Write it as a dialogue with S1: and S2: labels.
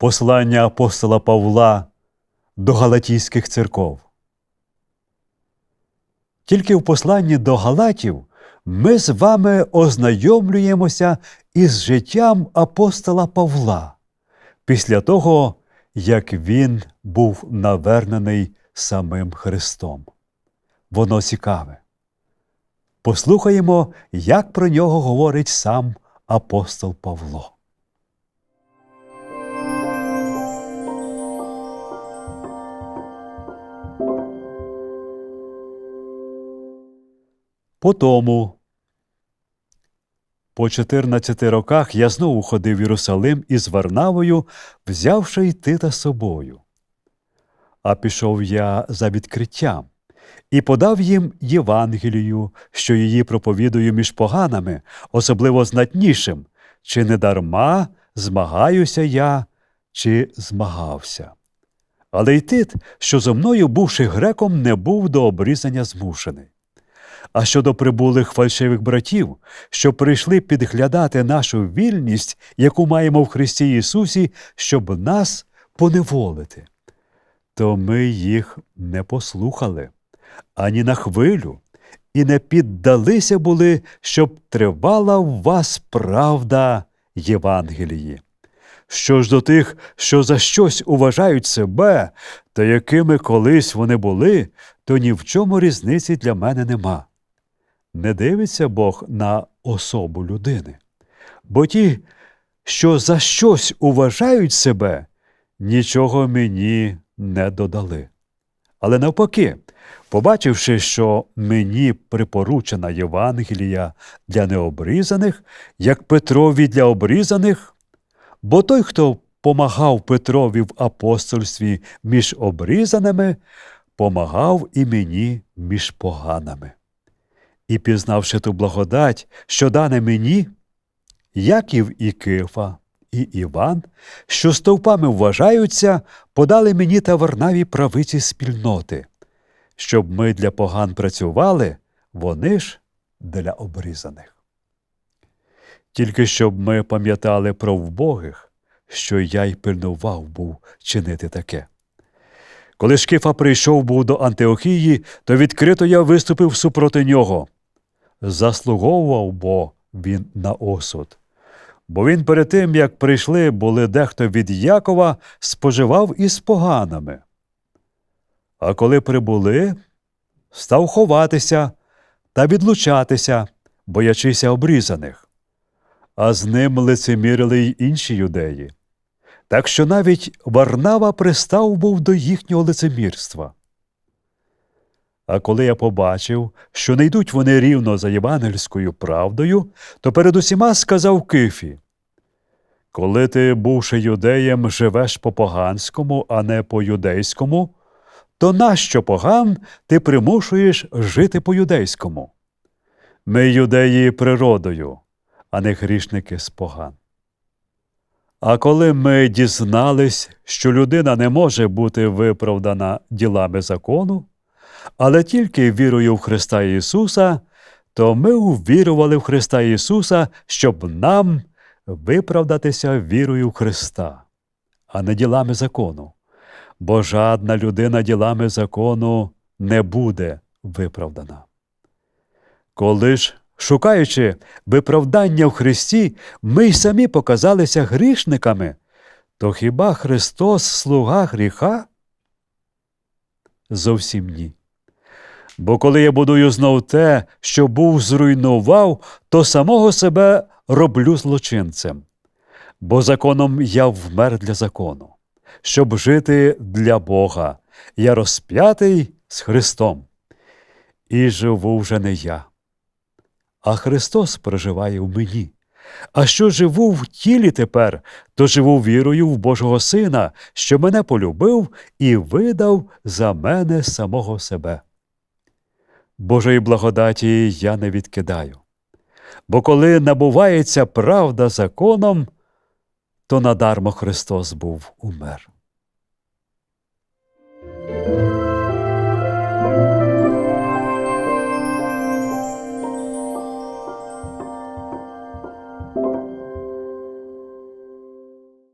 S1: послання апостола Павла до Галатійських церков. Тільки в посланні до Галатів ми з вами ознайомлюємося із життям апостола Павла після того, як він був навернений самим Христом. Воно цікаве. Послухаємо, як про нього говорить сам апостол Павло. Потому, по 14 роках я знову ходив в Єрусалим із Варнавою, взявши й Тита собою. А пішов я за відкриттям і подав їм Євангелію, що її проповідую між поганами, особливо знатнішим, чи не дарма змагаюся я, чи змагався. Але й Тит, що зо мною, бувши греком, не був до обрізання змушений. А щодо прибулих фальшивих братів, що прийшли підглядати нашу вільність, яку маємо в Христі Ісусі, щоб нас поневолити, то ми їх не послухали ані на хвилю, і не піддалися були, щоб тривала в вас правда Євангелії. Що ж до тих, що за щось уважають себе, та якими колись вони були, то ні в чому різниці для мене нема. Не дивиться Бог на особу людини, бо ті, що за щось уважають себе, нічого мені не додали. Але навпаки, побачивши, що мені припоручена Євангелія для необрізаних, як Петрові для обрізаних, бо той, хто помагав Петрові в апостольстві між обрізаними, помагав і мені між поганими. І пізнавши ту благодать, що дане мені, Яків і Кифа, і Іван, що стовпами вважаються, подали мені та Варнаві правиці спільноти, щоб ми для поган працювали, вони ж для обрізаних. Тільки щоб ми пам'ятали про вбогих, що я й пильнував був чинити таке. Коли Шкифа прийшов був до Антиохії, то відкрито я виступив супроти нього. Заслуговував бо він на осуд. Бо він перед тим, як прийшли, були дехто від Якова, споживав із поганими. А коли прибули, став ховатися та відлучатися, боячися обрізаних. А з ним лицемірили й інші юдеї. Так що навіть Варнава пристав був до їхнього лицемірства. А коли я побачив, що не йдуть вони рівно за євангельською правдою, то перед усіма сказав Кифі Коли ти, бувши юдеєм, живеш по поганському, а не по юдейському, то нащо поган ти примушуєш жити по юдейському? Ми юдеї природою, а не грішники з поган. А коли ми дізнались, що людина не може бути виправдана ділами закону, але тільки вірою в Христа Ісуса, то ми увірували в Христа Ісуса, щоб нам виправдатися вірою в Христа, а не ділами закону. Бо жадна людина ділами закону не буде виправдана. Коли ж, шукаючи виправдання в Христі, ми й самі показалися грішниками, то хіба Христос слуга гріха? Зовсім ні. Бо коли я будую знов те, що був зруйнував, то самого себе роблю злочинцем. Бо законом я вмер для закону, щоб жити для Бога, я розп'ятий з Христом. І живу вже не я, а Христос проживає в мені. А що живу в тілі тепер, то живу вірою в Божого Сина, що мене полюбив і видав за мене самого себе. Божої благодаті я не відкидаю. Бо коли набувається правда законом, то надармо Христос був умер.